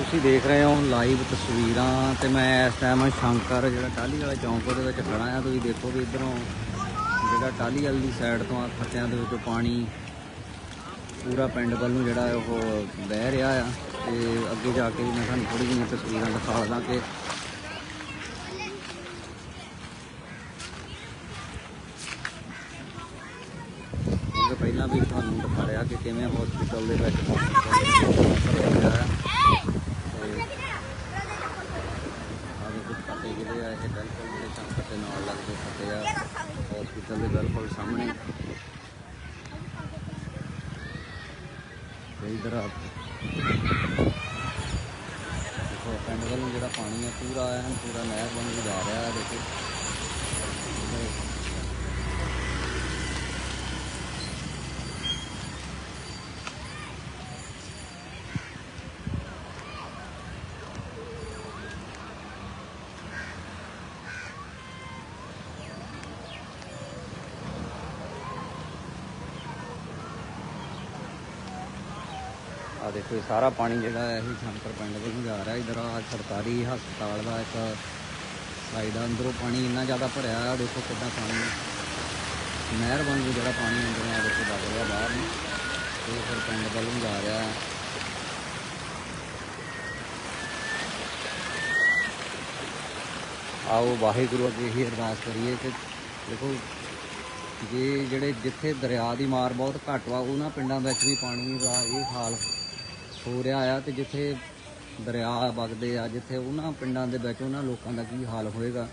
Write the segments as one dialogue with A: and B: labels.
A: ਤੁਸੀਂ ਦੇਖ ਰਹੇ ਹੋ ਲਾਈਵ ਤਸਵੀਰਾਂ ਤੇ ਮੈਂ ਇਸ ਟਾਈਮ ਸ਼ੰਕਰ, ਜਿਹੜਾ ਟਾਲੀ ਵਾਲਾ ਚੌਂਕ ਉਹਦੇ ਵਿੱਚ ਖੜਾ ਆ ਤੁਸੀਂ ਦੇਖੋ ਵੀ ਇਧਰੋਂ ਜਿਹੜਾ ਟਾਲੀ ਵਾਲੀ ਦੀ ਸਾਈਡ ਤੋਂ ਆ ਖੱਤਿਆਂ ਦੇ ਵਿੱਚੋਂ ਪਾਣੀ ਪੂਰਾ ਪਿੰਡ ਵੱਲ ਨੂੰ ਜਿਹੜਾ ਉਹ ਵਹਿ ਰਿਹਾ ਆ ਤੇ ਅੱਗੇ ਜਾ ਕੇ ਮੈਂ ਤੁਹਾਨੂੰ ਥੋੜੀ ਜਿਹੀਆਂ ਤਸਵੀਰਾਂ ਦਿਖਾ ਦਾਂ ਕਿ ਪਹਿਲਾਂ ਵੀ ਤੁਹਾਨੂੰ ਦਿਖਾ ਰਿਹਾ ਕਿ ਕਿਵੇਂ ਹਸਪੀਟਲ ਦੇ ਵਿੱਚ ਭਰਿਆ ਹੋਇਆ ਹੈ ਤੇ ਆਗੇ ਕੁਝ ਪੱਤੇ ਜਿਹੜੇ ਆ ਇਹ ਬਿਲਕੁਲ ਜਿਹੜੇ ਸੰਕਟ ਦੇ ਨਾਲ ਲੱਗਦੇ ਪੱਤੇ ਆ ਹਸਪੀਟਲ ਦੇ ਬਿਲਕੁਲ ਸਾਹਮਣੇ ਤੇ ਇਧਰ ਆ। ਦੇਖੋ, ਪਿੰਡ ਵੱਲ ਨੂੰ ਜਿਹੜਾ ਪਾਣੀ ਹੈ ਪੂਰਾ ਐਨ, ਪੂਰਾ ਨਹਿਰ ਬਣ ਕੇ ਜਾ ਰਿਹਾ ਹੈ, ਦੇਖੋ ਇੱਧਰ ਆ ਦੇਖੋ ਇਹ ਸਾਰਾ ਪਾਣੀ ਜਿਹੜਾ ਹੈ ਇਹ ਸ਼ੰਕਰ ਪਿੰਡ ਵੱਲ ਨੂੰ ਜਾ ਰਿਹਾ। ਇਧਰ ਆ ਸਰਕਾਰੀ ਹਸਪਤਾਲ ਦਾ ਇੱਕ ਸਾਈਡ ਆ, ਅੰਦਰੋਂ ਪਾਣੀ ਇੰਨਾ ਜ਼ਿਆਦਾ ਭਰਿਆ ਆ ਦੇਖੋ ਕਿੱਦਾਂ ਪਾਣੀ ਨਹਿਰ ਬਣ ਕੇ ਜਿਹੜਾ ਪਾਣੀ ਅੰਦਰੋਂ ਆ ਦੇਖੋ ਵਗ ਰਿਹਾ ਬਾਹਰ ਨੂੰ। ਤੇ ਫਿਰ ਪਿੰਡ ਵੱਲ ਨੂੰ ਜਾ ਰਿਹਾ ਆਓ ਵਾਹਿਗੁਰੂ ਅੱਗੇ ਹੀ ਅਰਦਾਸ ਕਰੀਏ ਕਿ ਦੇਖੋ ਜੇ ਜਿਹੜੇ ਜਿੱਥੇ ਦਰਿਆ ਦੀ ਮਾਰ ਬਹੁਤ ਘੱਟ ਵਾ ਉਹਨਾਂ ਪਿੰਡਾਂ ਵਿੱਚ ਵੀ ਪਾਣੀ ਦਾ ਇਹ ਹਾਲ ਹੋ ਰਿਹਾ ਆ ਤੇ ਜਿੱਥੇ ਦਰਿਆ ਵਗਦੇ ਆ ਜਿੱਥੇ ਉਹਨਾਂ ਪਿੰਡਾਂ ਦੇ ਵਿੱਚ ਉਹਨਾਂ ਲੋਕਾਂ ਦਾ ਕੀ ਹਾਲ ਹੋਏਗਾ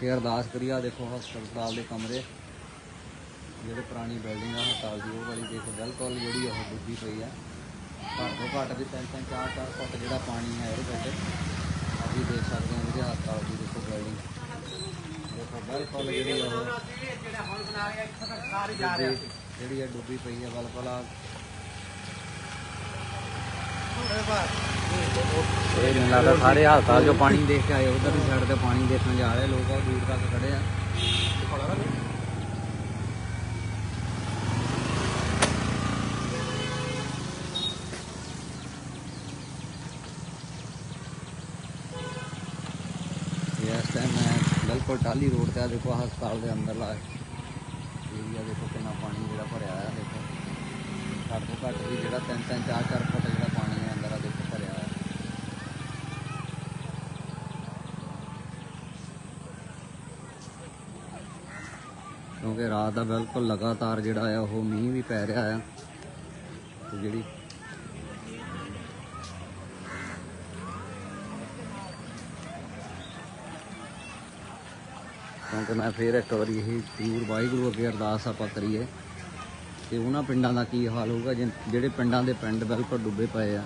A: ਤੇ ਅਰਦਾਸ ਕਰੀਏ ਆ ਦੇਖੋ ਹਸਪਤਾਲ ਦੇ ਕਮਰੇ ਜਿਹੜੇ ਪੁਰਾਣੀ ਬਿਲਡਿੰਗ ਆ ਹਸਪਤਾਲ ਦੀ ਉਹ ਵਾਲੀ ਦੇਖੋ ਬਿਲਕੁਲ ਜਿਹੜੀ ਉਹ ਡੁੱਬੀ ਪਈ ਆ। ਘੱਟ ਤੋਂ ਘੱਟ ਵੀ ਤਿੰਨ ਤਿੰਨ ਚਾਰ ਚਾਰ ਫੁੱਟ ਜਿਹੜਾ ਪਾਣੀ ਹੈ ਇਹਦੇ ਵਿੱਚ। ਅਸੀਂ ਦੇਖ ਸਕਦੇ ਹਾਂ ਜਿਹੜੇ ਹਸਪਤਾਲ ਦੀ ਦੇਖੋ ਬਿਲਡਿੰਗ ਦੇਖੋ ਬਿਲਕੁਲ ਜਿਹੜੀ ਉਹ ਡੁੱਬੀ- ਜਿਹੜੀ ਇਹ ਡੁੱਬੀ ਪਈ ਹੈ ਬਿਲਕੁਲ ਆ ਇਹ ਮੈਨੂੰ ਲੱਗਦਾ ਸਾਰੇ ਹਸਪਤਾਲ ਜੋ ਪਾਣੀ ਦੇਖ ਕੇ ਆਏ, ਉਧਰ ਦੀ ਸਾਈਡ ਤੇ ਪਾਣੀ ਦੇਖਣ ਜਾ ਰਹੇ, ਲੋਕ ਆ ਦੂਰ ਤੱਕ ਖੜੇ ਆ। ਇਹ ਇਸ ਟਾਈਮ ਮੈਂ ਬਿਲਕੁਲ ਟਾਲੀ ਰੋਡ ਤੇ ਆ, ਦੇਖੋ ਹਸਪਤਾਲ ਦੇ ਅੰਦਰਲਾ ਏਰੀਆ ਦੇਖੋ ਕਿੰਨਾ ਪਾਣੀ ਜਿਹੜਾ ਭਰਿਆ ਹੈ ਦੇਖੋ। ਘੱਟ ਤੋਂ ਘੱਟ ਵੀ ਜਿਹੜਾ ਤਿੰਨ ਤਿੰਨ ਚਾਰ ਚਾਰ ਫੁੱਟ ਜਿਹੜਾ ਪਾਣੀ ਹੈ ਅੰਦਰ ਆ ਦੇਖੋ ਭਰਿਆ ਹੈ ਕਿਉਂਕਿ ਰਾਤ ਦਾ ਬਿਲਕੁਲ ਲਗਾਤਾਰ ਜਿਹੜਾ ਆ, ਉਹ ਮੀਂਹ ਵੀ ਪੈ ਰਿਹਾ ਆ। ਤੇ ਜਿਹੜੀ ਕਿਉਂਕਿ ਮੈਂ ਫੇਰ ਇੱਕ ਵਾਰੀ ਇਹ ਜ਼ਰੂਰ ਵਾਹਿਗੁਰੂ ਅੱਗੇ ਅਰਦਾਸ ਆਪਾਂ ਕਰੀਏ ਕਿ ਉਹਨਾਂ ਪਿੰਡਾਂ ਦਾ ਕੀ ਹਾਲ ਹੋਊਗਾ, ਜਿਨ- ਜਿਹੜੇ ਪਿੰਡਾਂ ਦੇ ਪਿੰਡ ਬਿਲਕੁਲ ਡੁੱਬੇ ਪਏ ਆ।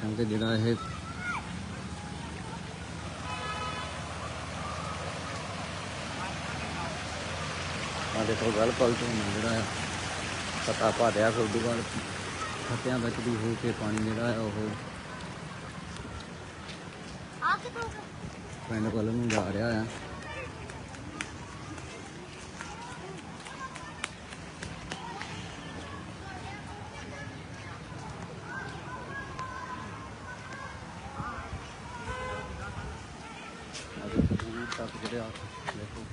A: ਕਿਉਂਕਿ ਜਿਹੜਾ ਇਹ ਆ ਦੇਖੋ ਬਿਲਕੁਲ ਝੋਨਾ ਜਿਹੜਾ ਹੈ ਪਤਾ ਪਾ ਰਿਹਾ ਫਿਰ ਉਦੋਂ ਬਾਅਦ ਖੱਤਿਆਂ ਵਿੱਚ ਵੀ ਹੋ ਕੇ ਪਾਣੀ ਜਿਹੜਾ ਹੈ ਉਹ ਪਿੰਡ ਵੱਲ ਨੂੰ ਜਾ ਰਿਹਾ ਆ। ਤੱਕ ਜਿਹੜੇ ਆ ਦੇਖੋ।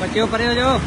A: ਬੱਚਿਓ ਪਰੇ ਹੋ ਜਾਓ।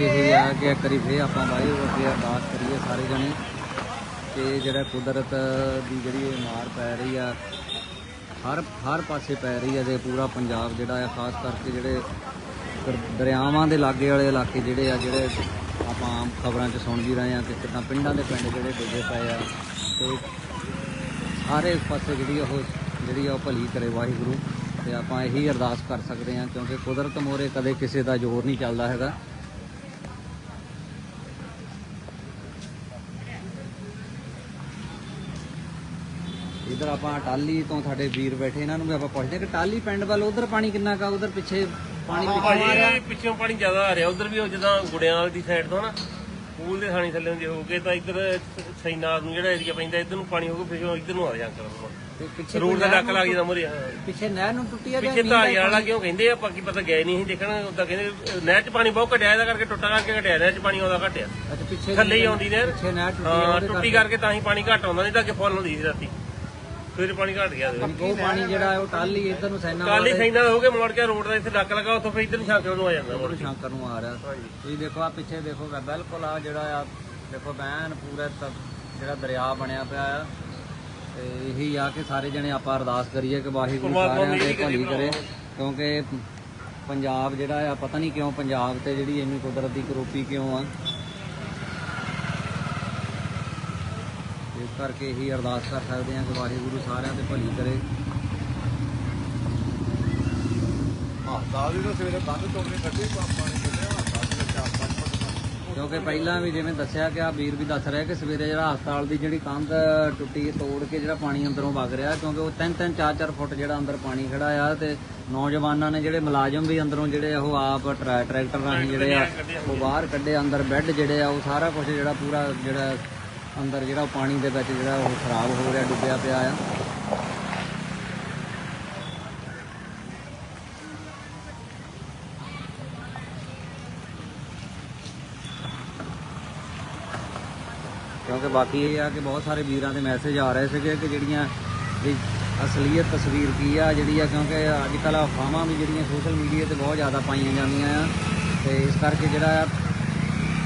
A: ਵਿੱਚ ਇਹ ਆ ਕਿ ਇੱਕ ਵਾਰੀ ਫੇਰ ਆਪਾਂ ਵਾਹਿਗੁਰੂ ਅੱਗੇ ਅਰਦਾਸ ਕਰੀਏ ਸਾਰੇ ਜਣੇ ਕਿ ਜਿਹੜਾ ਕੁਦਰਤ ਦੀ ਜਿਹੜੀ ਇਹ ਮਾਰ ਪੈ ਰਹੀ ਆ, ਹਰ ਹਰ ਪਾਸੇ ਪੈ ਰਹੀ ਹੈ ਤੇ ਪੂਰਾ ਪੰਜਾਬ ਜਿਹੜਾ ਆ, ਖਾਸ ਕਰਕੇ ਜਿਹੜੇ ਦਰਿਆਵਾਂ ਦੇ ਲਾਗੇ ਵਾਲੇ ਇਲਾਕੇ ਜਿਹੜੇ ਆ, ਜਿਹੜੇ ਆਪਾਂ ਆਮ ਖਬਰਾਂ 'ਚ ਸੁਣ ਵੀ ਰਹੇ ਆ ਕਿ ਕਿੱਦਾਂ ਪਿੰਡਾਂ ਦੇ ਪਿੰਡ ਜਿਹੜੇ ਡੁੱਬੇ ਪਏ ਆ ਤੇ ਸਾਰੇ ਪਾਸੇ ਜਿਹੜੀ ਉਹ, ਜਿਹੜੀ ਆ ਉਹ ਭਲੀ ਕਰੇ ਵਾਹਿਗੁਰੂ ਤੇ ਆਪਾਂ ਇਹੀ ਅਰਦਾਸ ਕਰ ਸਕਦੇ ਹਾਂ ਕਿਉਂਕਿ ਕੁਦਰਤ ਮੋਰੇ ਕਦੇ ਕਿਸੇ ਦਾ ਜ਼ੋਰ ਨਹੀਂ ਚੱਲਦਾ ਹੈਗਾ। ਇਧਰ ਆਪਾਂ ਟਾਲੀ ਤੋਂ ਸਾਡੇ ਵੀਰ ਬੈਠੇ ਇਹਨਾਂ ਨੂੰ ਵੀ ਆਪਾਂ ਪੁੱਛਦੇ ਕਿ ਟਾਲੀ ਪਿੰਡ ਵੱਲ ਉਧਰ ਪਾਣੀ ਕਿੰਨਾ ਕਾ ਉਧਰ ਪਿੱਛੇ ਪਾਣੀ ਪਿੱਛੋਂ ਆ ਰਿਹਾ।
B: ਪਿੱਛੋਂ ਪਾਣੀ ਜ਼ਿਆਦਾ ਆ ਰਿਹਾ। ਉਧਰ ਵੀ ਉਹ ਜਿੱਦਾਂ ਗੁੜਿਆਂ ਵਾਲੀ ਦੀ ਸਾਈਡ ਤੋਂ ਨਾ ਪੂਲ ਦੇ ਥਾਣੀ ਥੱਲੇ ਹੁੰਦੇ ਹੋ ਗਏ ਤਾਂ ਇੱਧਰ ਸੈਨਾਰ ਨੂੰ ਜਿਹੜਾ ਏਰੀਆ ਪੈਂਦਾ ਇੱਧਰ ਨੂੰ ਪਾਣੀ ਹੋ ਕੇ ਫਿਰ ਇੱਧਰ ਨੂੰ ਆ ਜਾ
A: ਪਿੱਛੇ
B: ਰੋਡ ਦਾ ਡੱਕ ਲੱਗ ਜਾਂਦਾ ਮੁਰੇ
A: ਪਿੱਛੇ ਨਹਿਰ ਨੂੰ ਟੁੱਟੀ ਆ
B: ਪਿੱਛੇ ਢਾਲੀ ਵਾਲਾ ਕਿਉਂ ਕਹਿੰਦੇ ਆ ਬਾਕੀ ਪਤਾ ਗਏ ਨਹੀਂ ਸੀ ਦੇਖਣ। ਉਦਾਂ ਕਹਿੰਦੇ ਨਹਿਰ 'ਚ ਪਾਣੀ ਬਹੁਤ ਘਟਿਆ ਇਹਦਾ ਕਰਕੇ ਟੁੱਟਾ ਕਰਕੇ ਘਟਿਆ ਨਹਿਰ 'ਚ ਪਾਣੀ ਆਉਂਦਾ ਘਟਿਆ।
A: ਅੱਛਾ ਪਿੱਛੇ
B: ਥੱਲੇ ਹੀ ਆਉਂਦੀ ਨਹਿਰ।
A: ਪਿੱਛੇ ਨਹਿਰ ਟੁੱਟੀ ਆ
B: ਟੁੱਟੀ ਕਰਕੇ ਤਾਂ ਹੀ ਪਾਣੀ ਘਟ ਆਉਂਦਾ ਨਹੀਂ ਤਾਂ ਅੱਗੇ ਫੁੱਲ ਹੁੰਦੀ ਸੀ ਰਾਤੀ। ਫਿਰ ਪਾਣੀ ਘਟ ਗਿਆ
A: ਕਰਕੇ ਉਹ ਪਾਣੀ ਜਿਹੜਾ ਹੈ ਉਹ ਟਾਲੀ ਇਧਰ ਨੂੰ ਸੈਨਾ
B: ਕਾਲੀ ਸੈਨਾ ਹੋ ਕੇ ਮੋੜ ਕੇ ਰੋਡ ਦਾ ਇੱਥੇ ਡੱਕ ਲਗਾ ਉੱਥੋਂ ਫਿਰ ਇੱਧਰ ਨੂੰ ਸ਼ਾਂਕਰ ਨੂੰ ਆ ਜਾਂਦਾ ਮੁੜ ਕੇ।
A: ਸ਼ੰਕਰ ਨੂੰ ਆ ਰਿਹਾ? ਤੁਸੀਂ ਦੇਖੋ ਆ ਪਿੱਛੇ ਦੇਖੋ ਮੈਂ ਬਿਲਕੁਲ ਆ ਜਿਹੜਾ ਆ ਦੇਖੋ ਬੈਨ ਪੂਰਾ ਤ- ਜਿਹੜਾ ਦਰਿਆ ਬਣਿਆ ਪਿਆ ਆ। ਤੇ ਇਹੀ ਆ ਕਿ ਸਾਰੇ ਜਣੇ ਆਪਾਂ ਅਰਦਾਸ ਕਰੀਏ ਕਿ ਵਾਹਿਗੁਰੂ
B: ਪਰਮਾਤਮਾ
A: ਸਾਰਿਆਂ ਦੇ
B: ਮਿਹਰ
A: ਭਲੀ
B: ਕਰੇ।
A: ਕਰੇ ਕਿਉਂਕਿ ਪੰਜਾਬ ਜਿਹੜਾ ਆ ਪਤਾ ਨਹੀਂ ਕਿਉਂ ਪੰਜਾਬ ਤੇ ਜਿਹੜੀ ਇੰਨੀ ਕੁਦਰਤ ਦੀ ਕਰੋਪੀ ਕਿਉਂ ਆ। ਇਸ ਕਰਕੇ ਇਹੀ ਅਰਦਾਸ ਕਰ ਸਕਦੇ ਹਾਂ ਕਿ ਵਾਹਿਗੁਰੂ ਸਾਰਿਆਂ ਤੇ ਭਲੀ ਕਰੇ
C: ਹਾਂ ਦਾਦੀ ਨੂੰ ਸਵੇਰੇ ਬੰਦ ਕੱਢੀ ਪਾਣੀ ਚਾਰ।
A: ਕਿਉਂਕਿ ਪਹਿਲਾਂ ਵੀ ਜਿਵੇਂ ਦੱਸਿਆ ਕਿ ਆ ਵੀਰ ਵੀ ਦੱਸ ਰਿਹਾ ਕਿ ਸਵੇਰੇ ਜਿਹੜਾ ਹਸਪਤਾਲ ਦੀ ਜਿਹੜੀ ਕੰਧ ਟੁੱਟੀ ਤੋੜ ਕੇ ਜਿਹੜਾ ਪਾਣੀ ਅੰਦਰੋਂ ਵਗ ਰਿਹਾ ਕਿਉਂਕਿ ਉਹ 3-3 4-4 ਫੁੱਟ ਜਿਹੜਾ ਅੰਦਰ ਪਾਣੀ ਖੜਾ ਆ ਤੇ ਨੌਜਵਾਨਾਂ ਨੇ ਜਿਹੜੇ ਮੁਲਾਜ਼ਮ ਵੀ ਅੰਦਰੋਂ ਜਿਹੜੇ ਉਹ ਆਪ ਟਰੈ- ਟਰੈਕਟਰ ਰਾਹੀਂ ਜਿਹੜੇ ਆ ਉਹ ਬਾਹਰ ਕੱਢੇ ਅੰਦਰ ਬੈੱਡ ਜਿਹੜੇ ਆ ਉਹ ਸਾਰਾ ਕੁਝ ਜਿਹੜਾ ਪੂਰਾ ਜਿਹੜਾ ਅੰਦਰ ਜਿਹੜਾ ਉਹ ਪਾਣੀ ਦੇ ਵਿੱਚ ਜਿਹੜਾ ਉਹ ਖਰਾਬ ਹੋ ਰਿਹਾ, ਡੁੱਬਿਆ ਪਿਆ ਆ। ਕਿਉਂਕਿ ਬਾਕੀ ਇਹ ਆ ਕਿ ਬਹੁਤ ਸਾਰੇ ਵੀਰਾਂ ਦੇ ਮੈਸੇਜ ਆ ਰਹੇ ਸੀਗੇ ਕਿ ਜਿਹੜੀਆਂ ਵੀ ਅਸਲੀਅਤ ਤਸਵੀਰ ਕੀ ਆ, ਜਿਹੜੀ ਆ, ਕਿਉਂਕਿ ਅੱਜ ਕੱਲ ਅਫਵਾਹਾਂ ਵੀ ਜਿਹੜੀਆਂ ਸੋਸ਼ਲ ਮੀਡੀਆ ਤੇ ਬਹੁਤ ਜ਼ਿਆਦਾ ਪਾਈਆਂ ਜਾਂਦੀਆਂ ਆ। ਤੇ ਇਸ ਕਰਕੇ ਜਿਹੜਾ ਆ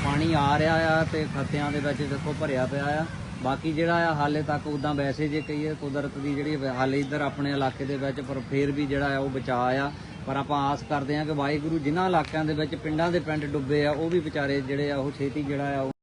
A: ਪਾਣੀ ਆ ਰਿਹਾ ਆ ਤੇ ਖੱਤਿਆਂ ਦੇ ਵਿੱਚ ਦੇਖੋ ਭਰਿਆ ਪਿਆ ਆ। ਬਾਕੀ ਜਿਹੜਾ ਆ ਹਾਲੇ ਤੱਕ ਉਦਾਂ ਵੈਸੇ ਜੇ ਕਹੀਏ ਕੁਦਰਤ ਦੀ ਜਿਹੜੀ ਹਾਲੇ ਇੱਧਰ ਆਪਣੇ ਇਲਾਕੇ ਦੇ ਵਿੱਚ ਪਰ ਫੇਰ ਵੀ ਜਿਹੜਾ ਆ ਉਹ ਬਚਾਅ ਆ। ਪਰ ਆਪਾਂ ਆਸ ਕਰਦੇ ਹਾਂ ਕਿ ਵਾਹਿਗੁਰੂ ਜਿਨ੍ਹਾਂ ਇਲਾਕਿਆਂ ਦੇ ਵਿੱਚ ਪਿੰਡਾਂ ਦੇ ਪਿੰਡ ਡੁੱਬੇ ਆ, ਉਹ ਵੀ ਵਿਚਾਰੇ ਜਿਹੜੇ ਆ ਉਹ ਛੇਤੀ ਜਿਹੜਾ ਆ ਉਹ